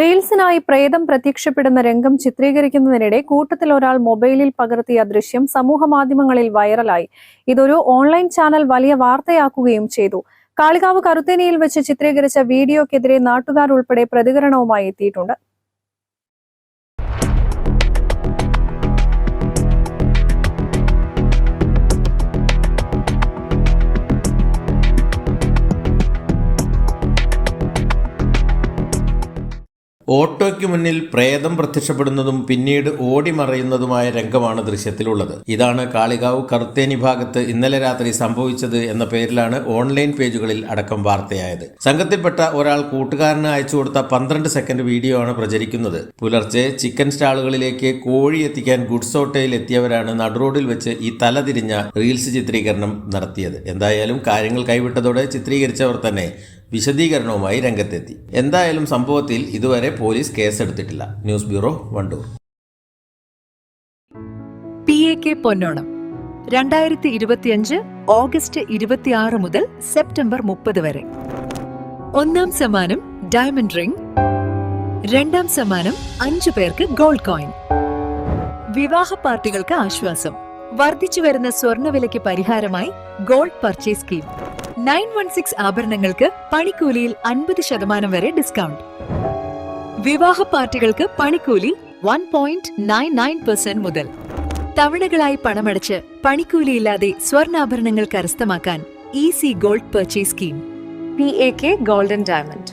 റീൽസിനായി പ്രേതം പ്രത്യക്ഷപ്പെടുന്ന രംഗം ചിത്രീകരിക്കുന്നതിനിടെ കൂട്ടത്തിൽ ഒരാൾ മൊബൈലിൽ പകർത്തിയ ദൃശ്യം സമൂഹമാധ്യമങ്ങളിൽ വൈറലായി. ഇതൊരു ഓൺലൈൻ ചാനൽ വലിയ വാർത്തയാക്കുകയും ചെയ്തു. കാളികാവ് കറുത്തേനിയിൽ വെച്ച് ചിത്രീകരിച്ച വീഡിയോക്കെതിരെ നാട്ടുകാർ ഉൾപ്പെടെ പ്രതികരണവുമായി എത്തിയിട്ടുണ്ട്. ഓട്ടോയ്ക്ക് മുന്നിൽ പ്രേതം പ്രത്യക്ഷപ്പെടുന്നതും പിന്നീട് ഓടിമറയുന്നതുമായ രംഗമാണ് ദൃശ്യത്തിലുള്ളത്. ഇതാണ് കാളികാവ് കറുത്തേനി ഭാഗത്ത് ഇന്നലെ രാത്രി സംഭവിച്ചത് എന്ന പേരിലാണ് ഓൺലൈൻ പേജുകളിൽ അടക്കം വാർത്തയായത്. സംഘത്തിൽപ്പെട്ട ഒരാൾ കൂട്ടുകാരന് അയച്ചു കൊടുത്ത പന്ത്രണ്ട് സെക്കൻഡ് വീഡിയോ ആണ് പ്രചരിക്കുന്നത്. പുലർച്ചെ ചിക്കൻ സ്റ്റാളുകളിലേക്ക് കോഴി എത്തിക്കാൻ ഗുഡ്സ് ഓട്ടോയിൽ എത്തിയവരാണ് നടുറോഡിൽ വെച്ച് ഈ തലതിരിഞ്ഞ റീൽസ് ചിത്രീകരണം നടത്തിയത്. എന്തായാലും കാര്യങ്ങൾ കൈവിട്ടതോടെ ചിത്രീകരിച്ചവർ തന്നെ വിശദീകരണവുമായി രംഗത്തെത്തി. എന്തായാലും സംഭവത്തിൽ ഇതുവരെ police കേസെടുത്തിട്ടില്ല. News bureau Wandoor. P A K പൊന്നോണം. രണ്ടായിരത്തി ഇരുപത്തിയഞ്ച് ഓഗസ്റ്റ് ഇരുപത്തിയാറ് മുതൽ സെപ്റ്റംബർ മുപ്പത് വരെ. ഒന്നാം സമ്മാനം ഡയമണ്ട് റിംഗ്. രണ്ടാം സമ്മാനം അഞ്ചു പേർക്ക് ഗോൾഡ് കോയിൻ. വിവാഹ പാർട്ടികൾക്ക് ആശ്വാസം. വർദ്ധിച്ചു വരുന്ന സ്വർണവിലയ്ക്ക് പരിഹാരമായി gold purchase scheme. Nine one six ആഭരണങ്ങൾക്ക് പണിക്കൂലിയിൽ അൻപത് ശതമാനം വരെ ഡിസ്കൗണ്ട് വിവാഹ പാർട്ടികൾക്ക് പണിക്കൂലി one point nine nine percent മുതൽ. തവണകളായി പണമടച്ച് പണിക്കൂലിയില്ലാതെ സ്വർണാഭരണങ്ങൾ കരസ്ഥമാക്കാൻ easy gold purchase scheme P A K golden diamond